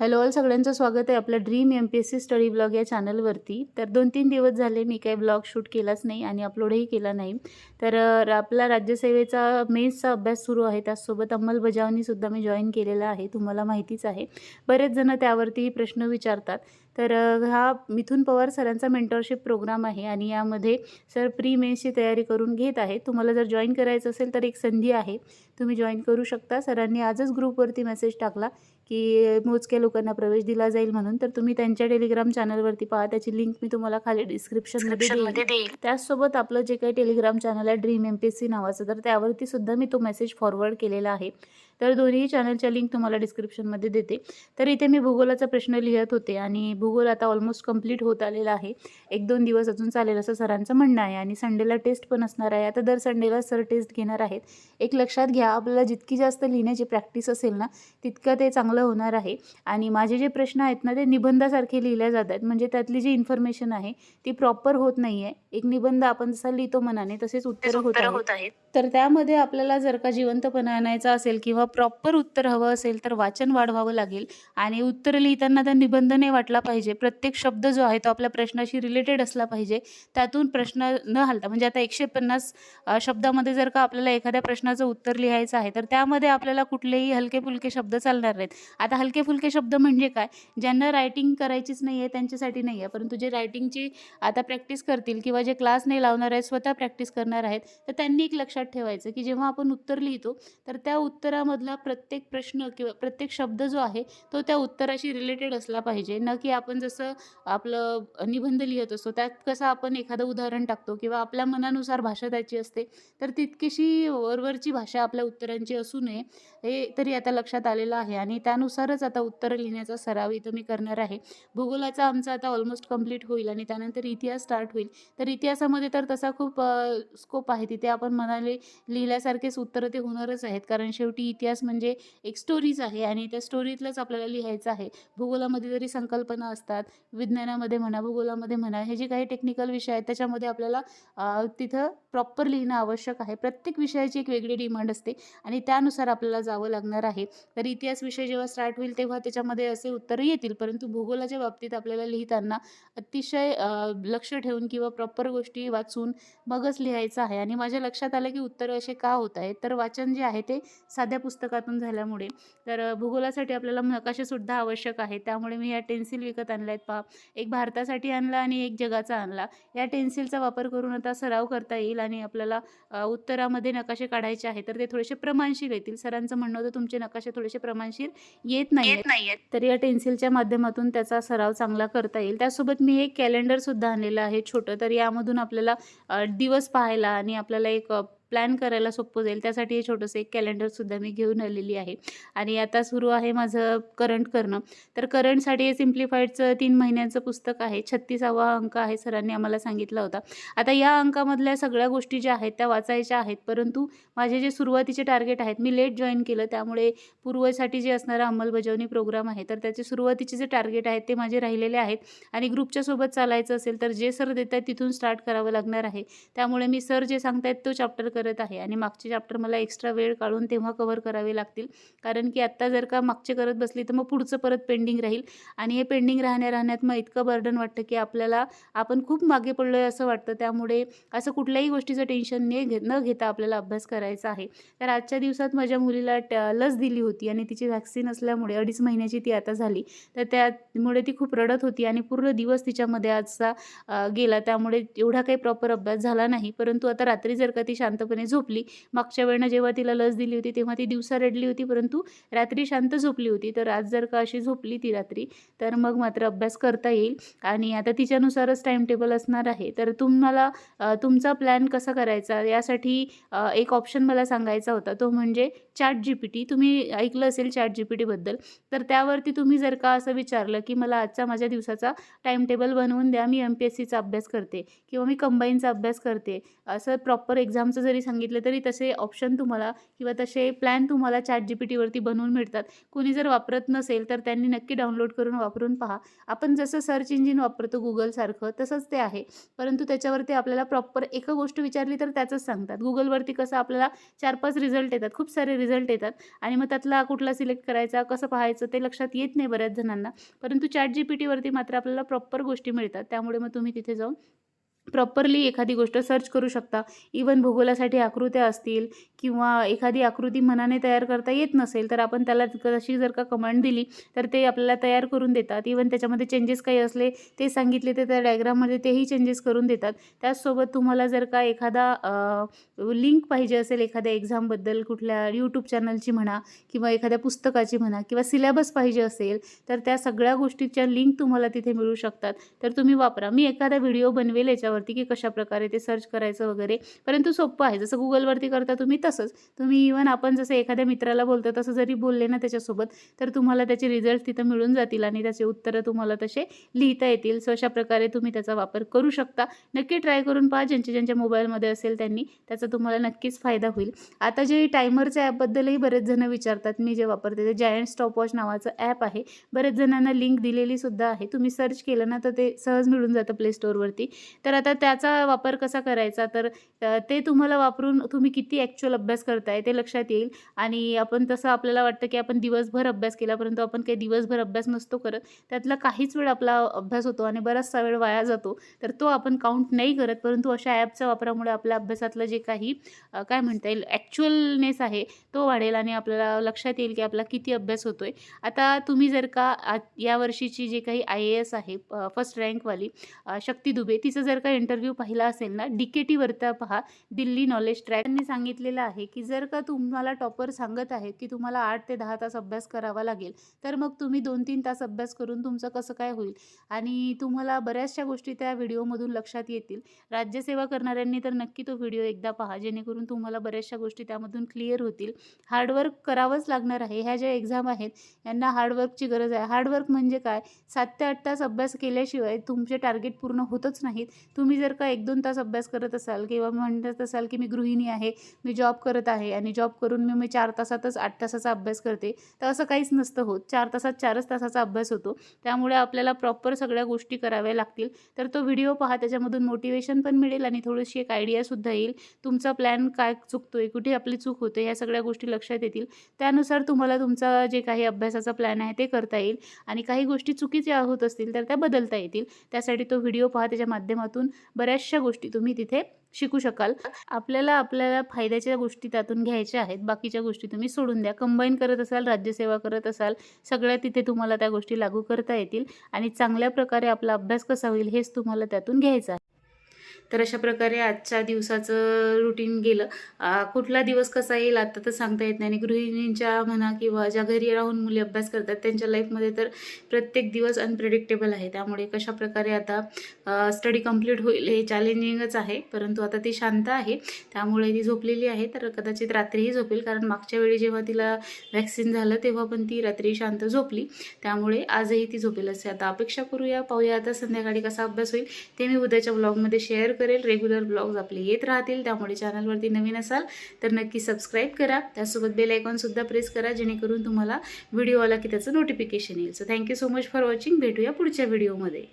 Hello all सगळ्यांचं स्वागत आहे आपल्या dream M P S C study blog या चॅनलवरती तर दोन तीन दिवस झाले मी काही ब्लॉग शूट केलाच नाही आणि अपलोडही केला नाही. तर आपला राज्यसेवेचा मेन्सचा अभ्यास सुरू आहे त्याचसोबत अंमलबजावणीसुद्धा मी जॉईन केलेला आहे तुम्हाला माहितीच आहे. बरेच जण त्यावरती प्रश्न विचारतात. तर हा मिथुन पवार सरांचा मेंटरशिप प्रोग्राम आहे आणि यामध्ये सर प्री मेन्सची तयारी करून घेत आहे तुम्हाला जर जॉईन करायचं असेल तर एक संधी आहे. तुम्ही जॉईन करू शकता. सरांनी आजच ग्रुपवरती मेसेज टाकला की मोजक्या लोकांना प्रवेश दिला जाईल म्हणून. तर तुम्ही त्यांच्या टेलिग्राम चॅनलवरती पहा. त्याची लिंक मी तुम्हाला खाली डिस्क्रिप्शनमध्ये देईल त्याचसोबत आपलं जे काही टेलिग्राम चॅनल आहे dream M P S C नावाचं तर त्यावरती सुद्धा मी तो मेसेज फॉरवर्ड केलेला आहे. तर दोन्ही चॅनलच्या लिंक तुम्हाला डिस्क्रिप्शनमध्ये देते. तर इथे मी भूगोलाचा प्रश्न लिहित होते आणि भूगोल आता ऑलमोस्ट कंप्लीट होत आलेला आहे. एक दोन दिवस अजून चालेल असं सरांचं म्हणणं आहे आणि संडेला टेस्ट पण असणार आहे. आता दर संडेला सर टेस्ट घेणार आहेत. एक लक्षात घ्या आपल्याला जितकी जास्त लिहिण्याची प्रॅक्टिस असेल ना तितकं ते चांगलं होणार आहे. आणि माझे जे प्रश्न आहेत ना ते निबंधासारखे लिहिले जात आहेत. म्हणजे त्यातली जी इन्फॉर्मेशन आहे ती प्रॉपर होत नाही आहे एक निबंध आपण जसा लिहितो मनाने तसेच उत्तर होत आहेत. तर त्यामध्ये आपल्याला जर का जिवंतपणा आणायचा असेल किंवा प्रॉपर उत्तर हवं असेल तर वाचन वाढवावं लागेल. आणि उत्तर लिहिताना त्या निबंध नाही वाटला पाहिजे. प्रत्येक शब्द जो आहे तो आपल्या प्रश्नाशी रिलेटेड असला पाहिजे. त्यातून प्रश्न न हलता म्हणजे आता एकशे पन्नास शब्दामध्ये जर का आपल्याला एखाद्या प्रश्नाचं उत्तर लिहायचं आहे तर त्यामध्ये आपल्याला कुठलेही हलके फुलके शब्द चालणार नाहीत. आता हलके फुलके शब्द म्हणजे काय? ज्यांना रायटिंग करायचीच नाही आहे त्यांच्यासाठी नाही आहे परंतु जे रायटिंगची आता प्रॅक्टिस करतील किंवा जे क्लास नाही लावणार आहेत स्वतः प्रॅक्टिस करणार आहेत तर त्यांनी एक लक्षात ठेवायचं की जेव्हा आपण उत्तर लिहितो तर त्या उत्तरामध्ये उत्तरामधला प्रत्येक प्रश्न किंवा प्रत्येक शब्द जो आहे तो त्या उत्तराशी रिलेटेड असला पाहिजे. न की आपण जसं आपलं निबंध लिहित असतो त्यात कसं आपण एखादं उदाहरण टाकतो किंवा आपल्या मनानुसार भाषा त्याची असते तर तितकीशी वरवरची भाषा आपल्या उत्तरांची असू नये हे तरी आता लक्षात आलेलं आहे. आणि त्यानुसारच आता उत्तरं लिहिण्याचा सराव इथं मी करणार आहे. भूगोलाचा आमचा आता ऑलमोस्ट कंप्लीट होईल आणि त्यानंतर इतिहास स्टार्ट होईल. तर इतिहासामध्ये तर तसा खूप स्कोप आहे. तिथे आपण म्हणाले लिहिल्यासारखेच उत्तरं ते होणारच आहेत. कारण शेवटी इतिहास इतिहास म्हणजे एक स्टोरीज आहे आणि त्या स्टोरीतलंच आपल्याला लिहायचं आहे. भूगोलामध्ये जरी संकल्पना असतात विज्ञानामध्ये म्हणा भूगोलामध्ये म्हणा हे जे काही टेक्निकल विषय आहेत त्याच्यामध्ये आपल्याला तिथं प्रॉपर लिहिणं आवश्यक आहे. प्रत्येक विषयाची एक वेगळी डिमांड असते आणि त्यानुसार आपल्याला जावं लागणार आहे. तर इतिहास विषय जेव्हा स्टार्ट होईल तेव्हा त्याच्यामध्ये असे उत्तर येतील. परंतु भूगोलाच्या बाबतीत आपल्याला लिहिताना अतिशय लक्ष ठेवून किंवा प्रॉपर गोष्टी वाचून मगच लिहायचं आहे. आणि माझ्या लक्षात आलं की उत्तर असे का होत आहेत? तर वाचन जे आहे ते साध्या पुस्तक पुस्तकातून झाल्यामुळे. तर भूगोलासाठी आपल्याला नकाशेसुद्धा आवश्यक आहे. त्यामुळे मी या टेन्सिल विकत आणल्या आहेत पहा. एक भारतासाठी आणला आणि एक जगाचा आणला. या टेन्सिलचा वापर करून आता सराव करता येईल आणि आपल्याला उत्तरामध्ये नकाशे काढायचे आहे तर ते थोडेसे प्रमाणशीर येतील. सरांचं म्हणणं होतं तुमचे नकाशे थोडेसे प्रमाणशीर येत नाही तर या टेन्सिलच्या माध्यमातून त्याचा सराव चांगला करता येईल. त्यासोबत मी एक कॅलेंडरसुद्धा आणलेलं आहे छोटं. तर यामधून आपल्याला दिवस पाहायला आणि आपल्याला एक प्लॅन करायला सोपं जाईल. त्यासाठी हे छोटंसं एक कॅलेंडरसुद्धा मी घेऊन आलेली आहे. आणि आता सुरू आहे माझं करंट करणं. तर करंटसाठी हे सिम्प्लिफाईडचं तीन महिन्यांचं पुस्तक आहे. छत्तीसावा अंक आहे सरांनी आम्हाला सांगितला होता. आता या अंकामधल्या सगळ्या गोष्टी ज्या आहेत त्या वाचायच्या आहेत. परंतु माझे जे सुरुवातीचे टार्गेट आहेत मी लेट जॉईन केलं. त्यामुळे पूर्वसाठी जे असणारा अंमलबजावणी प्रोग्राम आहे तर त्याचे सुरुवातीचे जे टार्गेट आहेत ते माझे राहिलेले आहेत. आणि ग्रुपच्या सोबत चालायचं असेल तर जे सर देत आहेत तिथून स्टार्ट करावं लागणार आहे. त्यामुळे मी सर जे सांगतायत तो चॅप्टर करत आहे. आणि मागचे चॅप्टर मला एक्स्ट्रा वेळ काढून तेव्हा कव्हर करावे लागतील. कारण की आत्ता जर का मागचे करत बसली तर मग पुढचं परत पेंडिंग राहील. आणि हे पेंडिंग राहण्या राहण्यात मग इतकं बर्डन वाटतं की आपल्याला आपण खूप मागे पडलो आहे असं वाटतं. त्यामुळे असं कुठल्याही गोष्टीचं टेन्शन ने घे न घेता आपल्याला अभ्यास करायचा आहे. तर आजच्या दिवसात माझ्या मुलीला ट लस दिली होती आणि तिची व्हॅक्सिन असल्यामुळे अडीच महिन्याची ती आता झाली. तर त्यामुळे ती खूप रडत होती आणि पूर्ण दिवस तिच्यामध्ये आजचा गेला. त्यामुळे एवढा काही प्रॉपर अभ्यास झाला नाही. परंतु आता रात्री जर का ती शांत शांतपणे झोपली. मागच्या वेळेनं जेव्हा तिला लस दिली होती तेव्हा ती दिवसा रडली होती परंतु रात्री शांत झोपली होती. तर आज जर का अशी झोपली ती रात्री तर मग मात्र अभ्यास करता येईल. आणि आता तिच्यानुसारच टाईम टेबल असणार आहे. तर तुम्हाला तुमचा प्लॅन कसा करायचा? यासाठी एक ऑप्शन मला सांगायचा होता. तो म्हणजे चॅट जी पी टी तुम्ही ऐकलं असेल चॅट जी पी टीबद्दल तर त्यावरती तुम्ही जर का असं विचारलं की मला आजचा माझ्या दिवसाचा टाईम टेबल बनवून द्या मी एम पी एस सीचा अभ्यास करते किंवा मी कंबाईनचा अभ्यास करते असं प्रॉपर एक्झामचं जरी सांगितलं तरी तसे ऑप्शन तुम्हाला किंवा तसे प्लॅन तुम्हाला चॅट जी पी टीवरती बनवून मिळतात. कोणी जर वापरत नसेल तर त्यांनी नक्की डाउनलोड करून वापरून पहा. आपण जसं सर्च इंजिन वापरतो गुगलसारखं तसंच ते आहे. परंतु त्याच्यावरती आपल्याला प्रॉपर एका गोष्ट विचारली तर त्याचंच सांगतात. गुगलवरती कसं आपल्याला चार पाच रिझल्ट येतात. खूप सारे रिझल्ट येतात. आणि मग त्यातला कुठला सिलेक्ट करायचा कसं पाहायचं ते लक्षात येत नाही बऱ्याच जणांना. परंतु चॅट जी पी टीवरती मात्र आपल्याला प्रॉपर गोष्टी मिळतात. त्यामुळे मग तुम्ही तिथे जाऊन प्रॉपरली एखादी गोष्ट सर्च करू शकता. इवन भूगोलासाठी आकृत्या असतील किंवा एखादी आकृती मनाने तयार करता येत नसेल तर आपण त्याला तशी जर का कमांड दिली तर ते आपल्याला तयार करून देतात. इवन त्याच्यामध्ये चेंजेस काही असले ते सांगितले तर त्या डायग्राममध्ये तेही चेंजेस करून देतात. त्याचसोबत तुम्हाला जर का एखादा लिंक पाहिजे असेल एखाद्या एक्झामबद्दल कुठल्या यूट्यूब चॅनलची म्हणा किंवा एखाद्या पुस्तकाची म्हणा किंवा सिलेबस पाहिजे असेल तर त्या सगळ्या गोष्टीच्या लिंक तुम्हाला तिथे मिळू शकतात. तर तुम्ही वापरा. मी एखादा व्हिडिओ बनवेल याच्यावर त्याच्यावरती की कशाप्रकारे ते सर्च करायचं वगैरे. परंतु सोपं आहे. जसं गुगलवरती करता तुम्ही तसंच. तुम्ही इवन आपण जसं एखाद्या मित्राला बोलतो तसं जरी बोलले ना त्याच्यासोबत तर तुम्हाला त्याचे रिझल्ट तिथं मिळून जातील आणि त्याचे उत्तरं तुम्हाला तसे लिहिता येतील. सो अशा प्रकारे तुम्ही त्याचा वापर करू शकता. नक्की ट्राय करून पहा. ज्यांच्या ज्यांच्या मोबाईलमध्ये असेल त्यांनी त्याचा तुम्हाला नक्कीच फायदा होईल. आता जे टायमरच्या ॲपबद्दलही बरेच जण विचारतात. मी जे वापरते ते जायंट स्टॉपवॉच नावाचं ॲप आहे. बरेच जणांना लिंक दिलेली सुद्धा आहे. तुम्ही सर्च केलं ना तर ते सहज मिळून जातं प्ले स्टोअरवरती तर आता त्याचा वापर कसा करायचा? तर ते तुम्हाला वापरून तुम्ही किती ॲक्च्युअल अभ्यास करताय ते लक्षात येईल. आणि आपण तसं आपल्याला वाटतं की आपण दिवसभर अभ्यास केला परंतु आपण काही दिवसभर अभ्यास नसतो करत त्यातला काहीच वेळ आपला अभ्यास होतो आणि बराचसा वेळ वाया जातो. तर तो आपण काउंट नाही करत परंतु अशा ॲपच्या वापरामुळे आपल्या अभ्यासातलं जे काही काय म्हणता येईल ॲक्च्युअलनेस आहे तो वाढेल आणि आपल्याला लक्षात येईल की आपला किती अभ्यास होतो आहे आता तुम्ही जर का यावर्षीची जे काही आय ए एस आहे फर्स्ट रँकवाली शक्ती दुबे तिचं जर काही इंटरव्ह्यू पाहिला असेल ना डी के टीवरता पहा दिल्ली नॉलेज ट्रॅक त्यांनी सांगितलेलं आहे की जर का तुम्हाला टॉपर सांगत आहेत की तुम्हाला आठ ते दहा तास अभ्यास करावा लागेल तर मग तुम्ही दोन तीन तास अभ्यास करून तुमचं कसं काय होईल? आणि तुम्हाला बऱ्याचशा गोष्टी त्या व्हिडिओमधून लक्षात येतील. राज्यसेवा करणाऱ्यांनी तर नक्की तो व्हिडिओ एकदा पहा जेणेकरून तुम्हाला बऱ्याचशा गोष्टी त्यामधून क्लिअर होतील. हार्डवर्क करावंच लागणार आहे. ह्या ज्या एक्झाम आहेत यांना हार्डवर्कची गरज आहे. हार्डवर्क म्हणजे काय? सात ते आठ तास अभ्यास केल्याशिवाय तुमचे टार्गेट पूर्ण होतच नाहीत. तुम्ही तुम्ही जर का एक दोन तास अभ्यास करत असाल किंवा म्हणत असाल की मी गृहिणी आहे मी जॉब करत आहे आणि जॉब करून मी मी चार तासातच आठ तासाचा अभ्यास करते तर असं काहीच नसतं होत. चार तासात चारच तासाचा अभ्यास होतो. त्यामुळे आपल्याला प्रॉपर सगळ्या गोष्टी कराव्या लागतील. तर तो व्हिडिओ पहा त्याच्यामधून मोटिवेशन पण मिळेल आणि थोडीशी एक आयडियासुद्धा येईल. तुमचा प्लॅन काय चुकतो आहे कुठे आपली चूक होते ह्या सगळ्या गोष्टी लक्षात येतील. त्यानुसार तुम्हाला तुमचा जे काही अभ्यासाचा प्लॅन आहे ते करता येईल. आणि काही गोष्टी चुकीच्या होत असतील तर त्या बदलता येतील. त्यासाठी तो व्हिडिओ पहा त्याच्या माध्यमातून बऱ्याचशा गोष्टी तुम्ही तिथे शिकू शकाल. आपल्याला आपल्याला फायद्याच्या गोष्टी त्यातून घ्यायच्या आहेत. बाकीच्या गोष्टी तुम्ही सोडून द्या. कंबाईन करत असाल राज्यसेवा करत असाल सगळ्या तिथे तुम्हाला त्या गोष्टी लागू करता येतील आणि चांगल्या प्रकारे आपला अभ्यास कसा होईल हेच तुम्हाला त्यातून घ्यायचं आहे. तर अशा प्रकारे आजच्या दिवसाचं रुटीन गेलं. कुठला दिवस कसा येईल आता तर सांगता येत नाही. आणि गृहिणींच्या म्हणा किंवा ज्या घरी राहून मुली अभ्यास करतात त्यांच्या लाईफमध्ये तर प्रत्येक दिवस अनप्रेडिक्टेबल आहे. त्यामुळे कशा प्रकारे आता स्टडी कंप्लीट होईल हे चॅलेंजिंगच आहे. परंतु आता ती शांत आहे. त्यामुळे ती झोपलेली आहे. तर कदाचित रात्रीही झोपेल. कारण मागच्या वेळी जेव्हा तिला वॅक्सिन झालं तेव्हा पण ती रात्री शांत झोपली. त्यामुळे आजही ती झोपेल असे. आता अपेक्षा करूया पाहूया आता संध्याकाळी कसा अभ्यास होईल ते मी उद्याच्या ब्लॉगमध्ये शेअर करेल. रेग्युलर ब्लॉग्स आपले येत राहतील. त्यामुळे चॅनलवरती नवीन असाल तर नक्की सबस्क्राईब करा. त्यासोबत बेल आयकॉनसुद्धा प्रेस करा जेणेकरून तुम्हाला व्हिडिओ आला की त्याचं नोटिफिकेशन येईल. So thank you so much for watching भेटूया पुढच्या व्हिडिओमध्ये